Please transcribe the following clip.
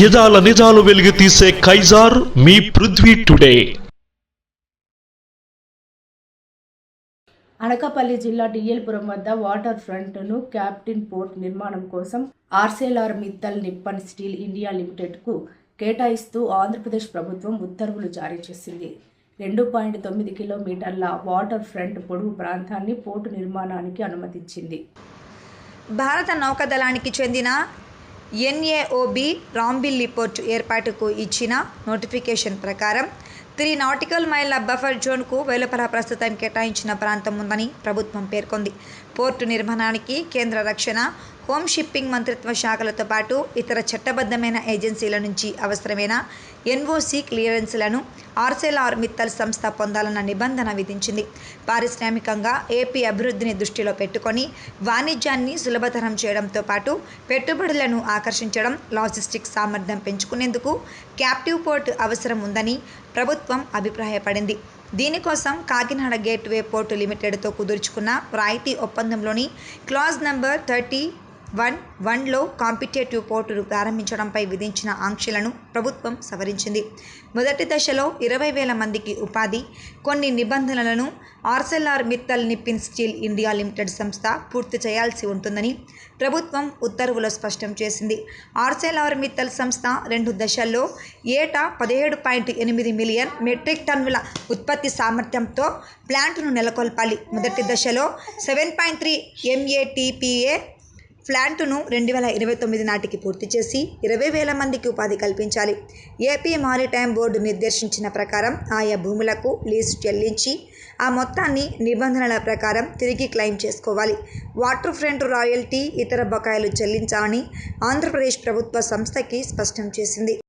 యదాల నిజాలు వెలిగి తీసే కైజార్ మీ పృథ్వీ టుడే. అనకాపల్లి జిల్లా డిఎల్పురం వద్ద వాటర్ ఫ్రంట్ను క్యాప్టిన్ పోర్ట్ నిర్మాణం కోసం Arcelor Mittal Nippon steel India లిమిటెడ్కు కేటాయిస్తూ ఆంధ్రప్రదేశ్ ప్రభుత్వం ఉత్తర్వులు జారీ చేసింది. రెండు పాయింట్ తొమ్మిది కిలోమీటర్ల వాటర్ ఫ్రంట్ పొడవు ప్రాంతాన్ని పోర్టు నిర్మాణానికి అనుమతించింది. భారత నౌకాదళానికి చెందిన ఎన్ఏఓబి రాంబిల్ పోర్టు ఏర్పాటుకు ఇచ్చిన నోటిఫికేషన్ ప్రకారం త్రీ నాటికల్ మైళ్ళ బఫర్ జోన్కు వెలుపల ప్రస్తుతం కేటాయించిన ప్రాంతం ఉందని ప్రభుత్వం పేర్కొంది. పోర్టు నిర్మాణానికి కేంద్ర రక్షణ హోమ్ షిప్పింగ్ మంత్రిత్వ శాఖలతో పాటు ఇతర చట్టబద్ధమైన ఏజెన్సీల నుంచి అవసరమైన ఎన్ఓసి క్లియరెన్స్లను ఆర్సెలార్ మిత్తల్ సంస్థ పొందాలన్న నిబంధన విధించింది. పారిశ్రామికంగా ఏపీ అభివృద్ధిని దృష్టిలో పెట్టుకొని వాణిజ్యాన్ని సులభతరం చేయడంతో పాటు పెట్టుబడులను ఆకర్షించడం లాజిస్టిక్ సామర్థ్యం పెంచుకునేందుకు క్యాప్టివ్ పోర్ట్ అవసరం ఉందని ప్రభుత్వం అభిప్రాయపడింది. దీనికోసం కాకినాడ గేట్వే పోర్టు లిమిటెడ్తో కుదుర్చుకున్న రాయితీ ఒప్పందంలోని క్లాజ్ నంబర్ థర్టీ వన్ వన్లో కాంపిటేటివ్ పోర్టును ప్రారంభించడంపై విధించిన ఆంక్షలను ప్రభుత్వం సవరించింది. మొదటి దశలో ఇరవై వేల మందికి ఉపాధి కొన్ని నిబంధనలను Arcelor Mittal Nippon Steel India limited సంస్థ పూర్తి చేయాల్సి ఉంటుందని ప్రభుత్వం ఉత్తర్వులో స్పష్టం చేసింది. ఆర్సెల్ఆర్ మిత్తల్ సంస్థ రెండు దశల్లో ఏటా పదిహేడు పాయింట్ ఎనిమిది మిలియన్ మెట్రిక్ టన్నుల ఉత్పత్తి సామర్థ్యంతో ప్లాంట్ను నెలకొల్పాలి. మొదటి దశలో సెవెన్ పాయింట్ త్రీ ఎంఏటీపీఏ ప్లాంటును రెండు వేల ఇరవై తొమ్మిది నాటికి పూర్తి చేసి ఇరవై వేల మందికి ఉపాధి కల్పించాలి. ఏపీ మారిటైమ్ బోర్డు నిర్దేశించిన ప్రకారం ఆయా భూములకు లీజు చెల్లించి ఆ మొత్తాన్ని నిబంధనల ప్రకారం తిరిగి క్లెయిమ్ చేసుకోవాలి. వాటర్ ఫ్రంట్ రాయల్టీ ఇతర బకాయిలు చెల్లించాలని ఆంధ్రప్రదేశ్ ప్రభుత్వ సంస్థకి స్పష్టం చేసింది.